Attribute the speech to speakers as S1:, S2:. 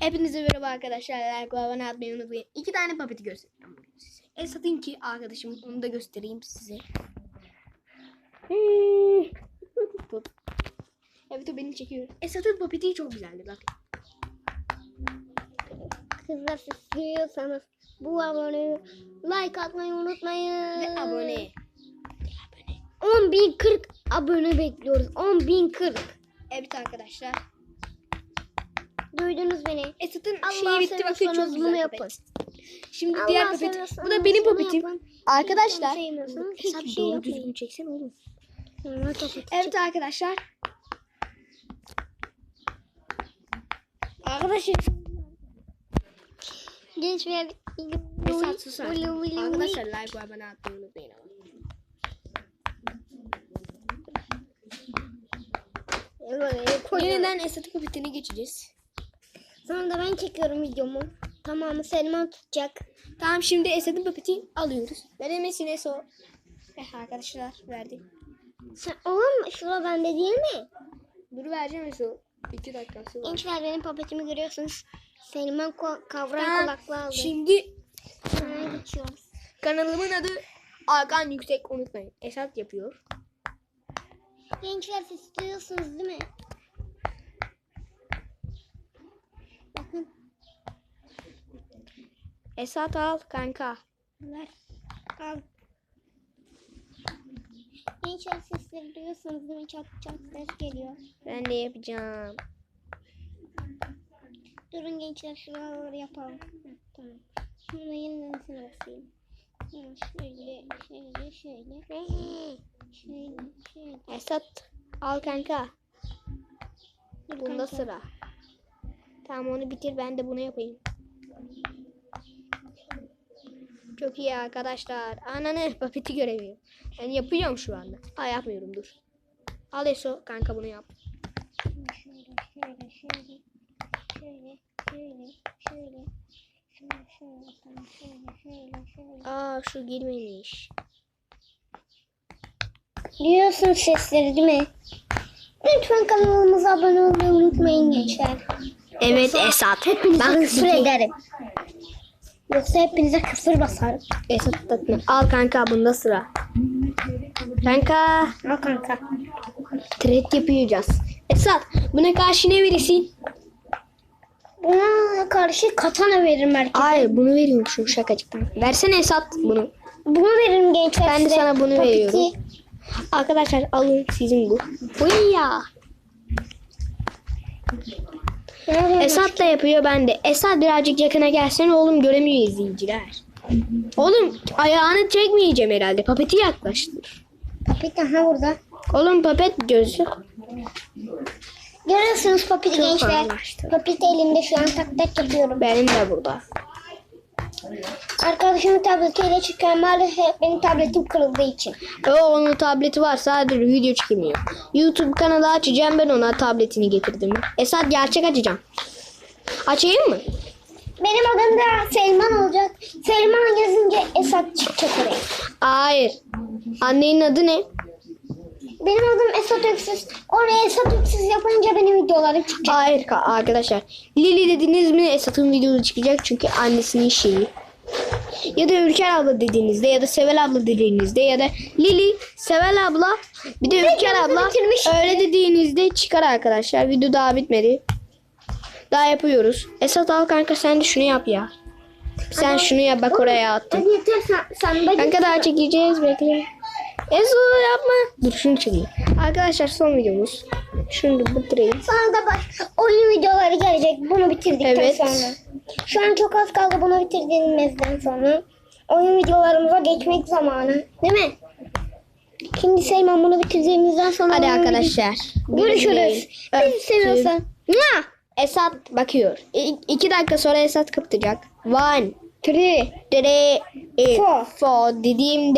S1: Hepinize merhaba arkadaşlar. Like ve abone olmayı unutmayın. İki tane papeti göstereceğim bugün size. Esat'ın ki arkadaşım. Onu da göstereyim size. Evet o beni çekiyor. Esat'ın papeti çok güzeldi bak.
S2: Kızlar siz seviyorsanız bu abone like atmayı unutmayın.
S1: Ve abone.
S2: 10.040 abone bekliyoruz. 10.040.
S1: Evet arkadaşlar.
S2: Duydunuz beni.
S1: Esat'ın şeyi bitti bakın çok güzel
S2: bunu yapın.
S1: Şimdi
S2: Allah
S1: diğer papet. Bu da benim papetim. Arkadaşlar. Esat
S2: şey
S1: doğru düzgün çeksen oğlum. Evet arkadaşlar. Arkadaşlar.
S2: Genç ve
S1: Esat susar. Arkadaşlar like ve abone olmayı unutmayın. Yeniden Esat'ın papetine geçeceğiz.
S2: Sonra da ben çekiyorum videomu. Tamamı Selma tutacak.
S1: Tamam şimdi Esat'ın papetini alıyoruz. Veremesine so. Eh arkadaşlar verdim.
S2: Sen, oğlum şura bende değil mi?
S1: Dur vereceğim Eso. İki dakikası var.
S2: Gençler benim papetimi görüyorsunuz. Selma ko- kavran
S1: Tamam,
S2: kulaklı aldı.
S1: Şimdi
S2: Sonra geçiyoruz.
S1: kanalımın adı Hakan Yüksek unutmayın. Esat yapıyor.
S2: Gençler siz istiyorsunuz değil mi?
S1: Esat al kanka.
S2: Ver. Al. Gençler sesleri duyuyorsunuz değil mi? Çat çat ses geliyor.
S1: Ben de yapacağım.
S2: Durun gençler şuraları yapalım. Heh, tamam. Şimdi yeniden basayım. Şöyle, şöyle, şöyle. Şöyle, şöyle.
S1: Esat al kanka. Bunda
S2: kanka.
S1: sıra. Tamam onu bitir ben de bunu yapayım. Çok iyi arkadaşlar. Ananı papeti göremiyorum. Ben yapıyorum şu anda. Ha yapmıyorum dur. Al Eso kanka bunu yap.
S2: Şöyle, şöyle, şöyle. Şöyle, şöyle, şöyle. Şöyle, şöyle, şöyle, şöyle, şöyle.
S1: Aa şu girmemiş.
S2: Duyuyorsun sesleri değil mi? Lütfen kanalımıza abone olmayı unutmayın gençler.
S1: Evet Esat.
S2: Hepinize küfür ederim. Yoksa hepinize küfür basarım.
S1: Esat tatlı. Al kanka bunda sıra. Kanka.
S2: Al kanka.
S1: Thread yapacağız. Esat buna karşı ne verirsin?
S2: Buna karşı katana veririm herkese.
S1: Hayır bunu veriyorum şu şakacıktan. Versene Esat bunu.
S2: Bunu veririm gençler
S1: Ben de sana bunu
S2: Papeti.
S1: veriyorum. Arkadaşlar alın sizin bu. Bu ya. Esat da yapıyor ben de. Esat birazcık yakına gelsene oğlum göremiyor izleyiciler. Oğlum ayağını çekmeyeceğim herhalde. Papeti yaklaştır.
S2: Papet aha burada.
S1: Oğlum papet gözü.
S2: Görüyorsunuz papeti
S1: Çok
S2: gençler.
S1: anlaştım.
S2: Papet elimde şu an tak tak yapıyorum.
S1: Benim de burada.
S2: Arkadaşımın tabletiyle çıkıyor. Maalesef benim tabletim kırıldığı için.
S1: O onun tableti var sadece video çekmiyor. YouTube kanalı açacağım ben ona tabletini getirdim. Esat gerçek açacağım. Açayım mı?
S2: Benim adım da Selman olacak. Selman yazınca Esat çıkacak oraya.
S1: Hayır. Annenin adı ne?
S2: Benim adım Esat Öksüz. Oraya Esat Öksüz yapınca benim videolarım çıkacak.
S1: Hayır ka- arkadaşlar. Lili dediniz mi Esat'ın videosu çıkacak çünkü annesinin şeyi. Ya da Ülker abla dediğinizde ya da Sevel abla dediğinizde ya da Lili, Sevel abla bir de Ülker abla
S2: bitirmiş.
S1: öyle dediğinizde çıkar arkadaşlar. Video daha bitmedi. Daha yapıyoruz. Esat al kanka sen de şunu yap ya. Sen şunu yap bak oraya attım.
S2: Hadi yeter sen, sen de
S1: Kanka daha çekeceğiz bekle. Ezo yapma. Dur şunu çekeyim. Arkadaşlar son videomuz. Şunu da bitireyim.
S2: Sonra da baş oyun videoları gelecek bunu bitirdikten
S1: Evet.
S2: sonra. Şu an çok az kaldı bunu bitirdiğimizden sonra. Oyun videolarımıza geçmek zamanı. Değil mi? Şimdi Selman bunu bitirdiğimizden sonra
S1: Hadi arkadaşlar.
S2: Görüşürüz. Bizi seviyorsan. Mua!
S1: Esat bakıyor. İ- iki dakika sonra Esat kapatacak. One, three, three, eight,
S2: Four.
S1: four dediğimde